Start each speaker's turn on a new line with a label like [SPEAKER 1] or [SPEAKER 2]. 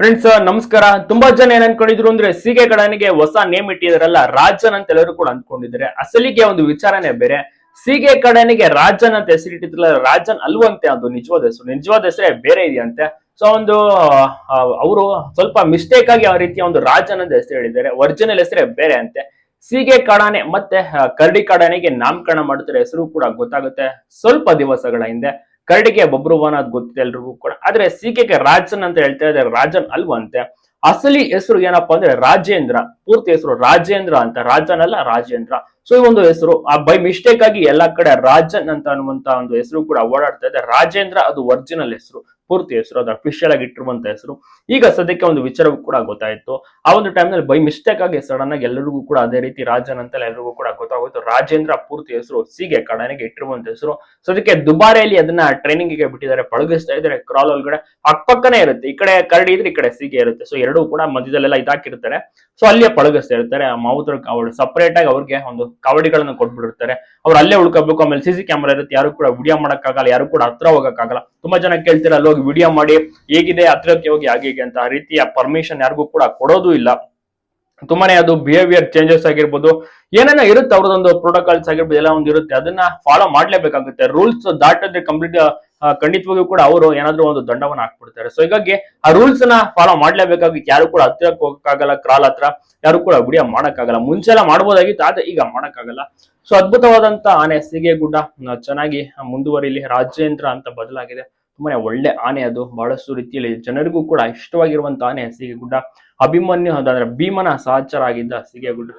[SPEAKER 1] Friends ನಮಸ್ಕಾರ. ತುಂಬಾ ಜನ ಏನ್ ಅನ್ಕೊಂಡಿದ್ರು ಅಂದ್ರೆ ಸೀಗೆ ಗಣನಿಗೆ ಹೊಸ ನೇಮ್ ಇಟ್ಟಿದಾರಲ್ಲ, ರಾಜನ್ ಅಂತ ಎಲ್ಲರೂ ಕೂಡ ಅನ್ಕೊಂಡಿದ್ದಾರೆ ಅಸಲಿಗೆ ಒಂದು ವಿಚಾರನೇ ಬೇರೆ. ಸೀಗೆ ಕಡನಿಗೆ ರಾಜನ್ ಅಂತ ಹೆಸರಿಟ್ಟಿದ್ರಲ್ಲ, ರಾಜನ್ ಅಲ್ವಂತೆ, ಅದು ನಿಜವಾದ ಹೆಸರು. ನಿಜವಾದ ಹೆಸರೇ ಬೇರೆ ಇದೆಯಂತೆ. ಸೊ ಒಂದು ಅವರು ಸ್ವಲ್ಪ ಮಿಸ್ಟೇಕ್ ಆಗಿ ಆ ರೀತಿಯ ಒಂದು ರಾಜನ್ ಅಂತ ಹೆಸರು ಹೇಳಿದ್ದಾರೆ. ಒರಿಜಿನಲ್ ಹೆಸರೇ ಬೇರೆ ಅಂತೆ. ಸೀಗೆ ಕಾಡಾನೆ ಮತ್ತೆ ಕರಡಿ ಕಾಡಾನೆಗೆ ನಾಮಕರಣ ಮಾಡುತ್ತಿರೋ ಹೆಸರು ಕೂಡ ಗೊತ್ತಾಗುತ್ತೆ. ಸ್ವಲ್ಪ ದಿವಸಗಳ ಹಿಂದೆ. ಕರಡಿಗೆ ಬಬ್ರುವಾನ ಅದು ಗೊತ್ತಿದೆ ಎಲ್ರಿಗೂ ಕೂಡ. ಆದ್ರೆ ಸಿಕೆಗೆ ರಾಜನ್ ಅಂತ ಹೇಳ್ತಾ ಇದ್ದಾರೆ. ರಾಜನ್ ಅಲ್ವಂತೆ. ಅಸಲಿ ಹೆಸರು ಏನಪ್ಪಾ ಅಂದ್ರೆ ರಾಜೇಂದ್ರ. ಪೂರ್ತಿ ಹೆಸರು ರಾಜೇಂದ್ರ ಅಂತ. ರಾಜನ್ ಅಲ್ಲ ರಾಜೇಂದ್ರ. ಸೊ ಈ ಒಂದು ಹೆಸರು, ಆ ಬೈ ಮಿಸ್ಟೇಕ್ ಆಗಿ ಎಲ್ಲಾ ಕಡೆ ರಾಜನ್ ಅಂತ ಅನ್ನುವಂತ ಒಂದು ಹೆಸರು ಕೂಡ ಓಡಾಡ್ತಾ ಇದೆ. ರಾಜೇಂದ್ರ ಅದು ಒರಿಜಿನಲ್ ಹೆಸರು, ಪೂರ್ತಿ ಹೆಸರು, ಅದು ಅಫಿಷಿಯಲ್ ಆಗಿ ಇಟ್ಟಿರುವಂತ ಹೆಸರು. ಈಗ ಸದ್ಯಕ್ಕೆ ಒಂದು ವಿಚಾರವೂ ಕೂಡ ಗೊತ್ತಾಯ್ತು. ಆ ಒಂದು ಟೈಮ್ನಲ್ಲಿ ಬೈ ಮಿಸ್ಟೇಕ್ ಆಗಿ ಸಡನ್ ಆಗಿ ಎಲ್ಲರಿಗೂ ಕೂಡ ಅದೇ ರೀತಿ ರಾಜನ್ ಅಂತ ಎಲ್ಲರಿಗೂ ಕೂಡ ಗೊತ್ತಾಗೋಯ್ತು. ರಾಜೇಂದ್ರ ಪೂರ್ತಿ ಹೆಸರು ಸೀಗೆ ಕಡನೆಗೆ ಇಟ್ಟಿರುವಂತ ಹೆಸರು. ಸದ್ಯಕ್ಕೆ ದುಬಾರಿಯಲ್ಲಿ ಅದನ್ನ ಟ್ರೈನಿಂಗ್ಗೆ ಬಿಟ್ಟಿದ್ದಾರೆ, ಪಳಗಿಸ್ತಾ ಇದ್ದಾರೆ ಕ್ರಾಲ್ ಒಳಗಡೆ. ಅಕ್ಕಪಕ್ಕನೇ ಇರುತ್ತೆ. ಈ ಕಡೆ ಕರಡಿ ಇದ್ರೆ ಈ ಕಡೆ ಸೀಗೆ ಇರುತ್ತೆ. ಸೊ ಎರಡೂ ಕೂಡ ಮಧ್ಯದಲ್ಲೆಲ್ಲ ಇದಾಕಿರ್ತಾರೆ. ಸೊ ಅಲ್ಲಿಯೇ ಪಳಗಿಸ್ತಾ ಇರ್ತಾರೆ. ಆ ಮಾವುತರ ಅವಳು ಸಪರೇಟ್ ಆಗಿ ಅವ್ರಿಗೆ ಒಂದು ಕಾವಡಿಗಳನ್ನ ಕೊಟ್ಬಿಟ್ಟಿರ್ತಾರೆ. ಅವ್ರು ಅಲ್ಲೇ ಉಳ್ಕೋಬೇಕು. ಆಮೇಲೆ ಸಿ ಸಿ ಕ್ಯಾಮ್ರಾ ಇರುತ್ತೆ. ಯಾರು ಕೂಡ ವಿಡಿಯೋ ಮಾಡೋಕ್ಕಾಗಲ್ಲ. ಯಾರು ಕೂಡ ಹತ್ರ ಹೋಗೋಕ್ಕಾಗಲ್ಲ. ತುಂಬಾ ಜನ ಕೇಳ್ತೀರ ಅಲ್ಲಿ ಹೋಗಿ ವಿಡಿಯೋ ಮಾಡಿ ಹೇಗಿದೆ, ಹತ್ರಕ್ಕೆ ಹೋಗಿ ಹಾಗೆ ಹೀಗೆ ಅಂತ ಆ ರೀತಿಯ ಪರ್ಮಿಷನ್ ಯಾರಿಗೂ ಕೂಡ ಕೊಡೋದು ಇಲ್ಲ. ತುಂಬಾನೇ ಅದು ಬಿಹೇವಿಯರ್ ಚೇಂಜಸ್ ಆಗಿರ್ಬೋದು. ಏನೇನೋ ಇರುತ್ತೆ ಅವ್ರದೊಂದು ಪ್ರೋಟೋಕಾಲ್ಸ್ ಆಗಿರ್ಬೋದು, ಎಲ್ಲ ಒಂದು ಇರುತ್ತೆ. ಅದನ್ನ ಫಾಲೋ ಮಾಡ್ಲೇಬೇಕಾಗುತ್ತೆ. ರೂಲ್ಸ್ ದಾಟಿದ್ರೆ ಕಂಪ್ಲೀಟ್ ಖಂಡಿತವಾಗಿಯೂ ಕೂಡ ಅವರು ಏನಾದ್ರೂ ಒಂದು ದಂಡವನ್ನು ಹಾಕ್ಬಿಡ್ತಾರೆ. ಸೊ ಹೀಗಾಗಿ ಆ ರೂಲ್ಸ್ನ ಫಾಲೋ ಮಾಡ್ಲೇಬೇಕಾಗಿತ್ತು. ಯಾರು ಕೂಡ ಹತ್ತಿರಕ್ಕೆ ಹೋಗಕ್ಕಾಗಲ್ಲ ಕ್ರಾಲ್ ಹತ್ರ ಯಾರು ಕೂಡ ವಿಡಿಯೋ ಮಾಡಕ್ಕಾಗಲ್ಲ. ಮುಂಚೆ ಎಲ್ಲ ಮಾಡ್ಬೋದಾಗಿತ್ತು, ಆದ್ರೆ ಈಗ ಮಾಡಕ್ಕಾಗಲ್ಲ. ಸೊ ಅದ್ಭುತವಾದಂತ ಆನೆ ಸಿಗೆ ಗುಡ್ಡ ಚೆನ್ನಾಗಿ ಮುಂದುವರಿಲಿ. ರಾಜೇಂದ್ರ ಅಂತ ಬದಲಾಗಿದೆ. ತುಂಬಾನೇ ಒಳ್ಳೆ ಆನೆ ಅದು. ಬಹಳಷ್ಟು ರೀತಿಯಲ್ಲಿ ಜನರಿಗೂ ಕೂಡ ಇಷ್ಟವಾಗಿರುವಂತ ಆನೆ ಸಿಗೆ ಗುಡ್ಡ ಅಭಿಮನ್ಯು ಅಂದ್ರೆ ಭೀಮನ ಸಹಚರ ಆಗಿದ್ದ ಸಿಗೆ ಗುಡ್ಡ